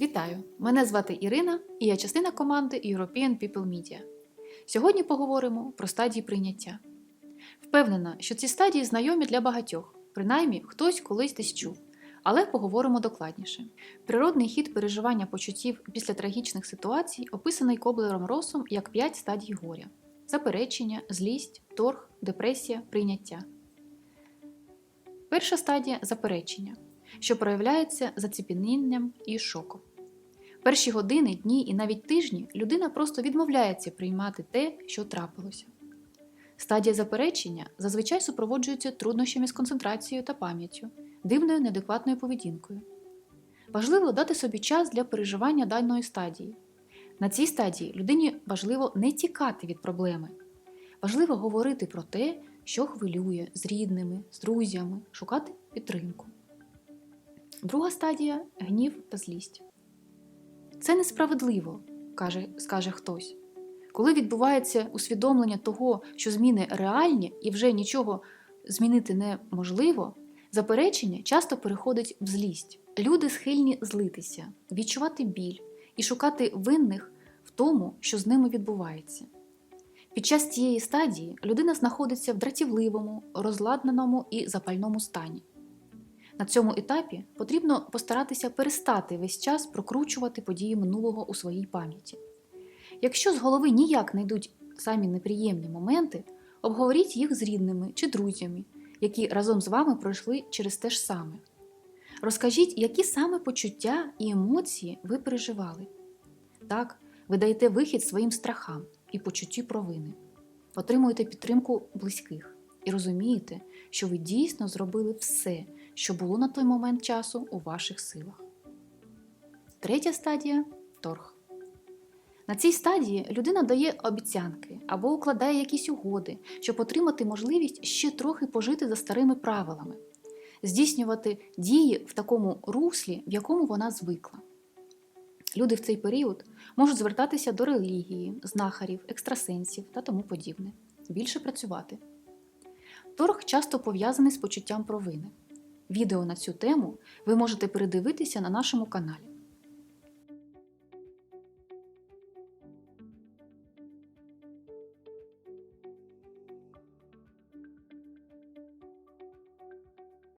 Вітаю! Мене звати Ірина і я частина команди European People Media. Сьогодні поговоримо про стадії прийняття. Впевнена, що ці стадії знайомі для багатьох, принаймні хтось колись десь чув, але поговоримо докладніше. Природний хід переживання почуттів після трагічних ситуацій описаний Коблером Росом як 5 стадій горя: заперечення, злість, торг, депресія, прийняття. Перша стадія заперечення, що проявляється заціпенінням і шоком. Перші години, дні і навіть тижні людина просто відмовляється приймати те, що трапилося. Стадія заперечення зазвичай супроводжується труднощами з концентрацією та пам'яттю, дивною неадекватною поведінкою. Важливо дати собі час для переживання даної стадії. На цій стадії людині важливо не тікати від проблеми. Важливо говорити про те, що хвилює з рідними, з друзями, шукати підтримку. Друга стадія гнів та злість. Це несправедливо, каже, скаже хтось. Коли відбувається усвідомлення того, що зміни реальні і вже нічого змінити неможливо, заперечення часто переходить в злість. Люди схильні злитися, відчувати біль і шукати винних в тому, що з ними відбувається. Під час цієї стадії людина знаходиться в дратівливому, розладнаному і запальному стані. На цьому етапі потрібно постаратися перестати весь час прокручувати події минулого у своїй пам'яті. Якщо з голови ніяк не йдуть самі неприємні моменти, обговоріть їх з рідними чи друзями, які разом з вами пройшли через те ж саме. Розкажіть, які саме почуття і емоції ви переживали. Так, ви даєте вихід своїм страхам і почуттю провини, отримуєте підтримку близьких і розумієте, що ви дійсно зробили все, що було на той момент часу у ваших силах. Третя стадія торг. На цій стадії людина дає обіцянки або укладає якісь угоди, щоб отримати можливість ще трохи пожити за старими правилами, здійснювати дії в такому руслі, в якому вона звикла. Люди в цей період можуть звертатися до релігії, знахарів, екстрасенсів та тому подібне, більше працювати. Торг часто пов'язаний з почуттям провини. Відео на цю тему ви можете передивитися на нашому каналі.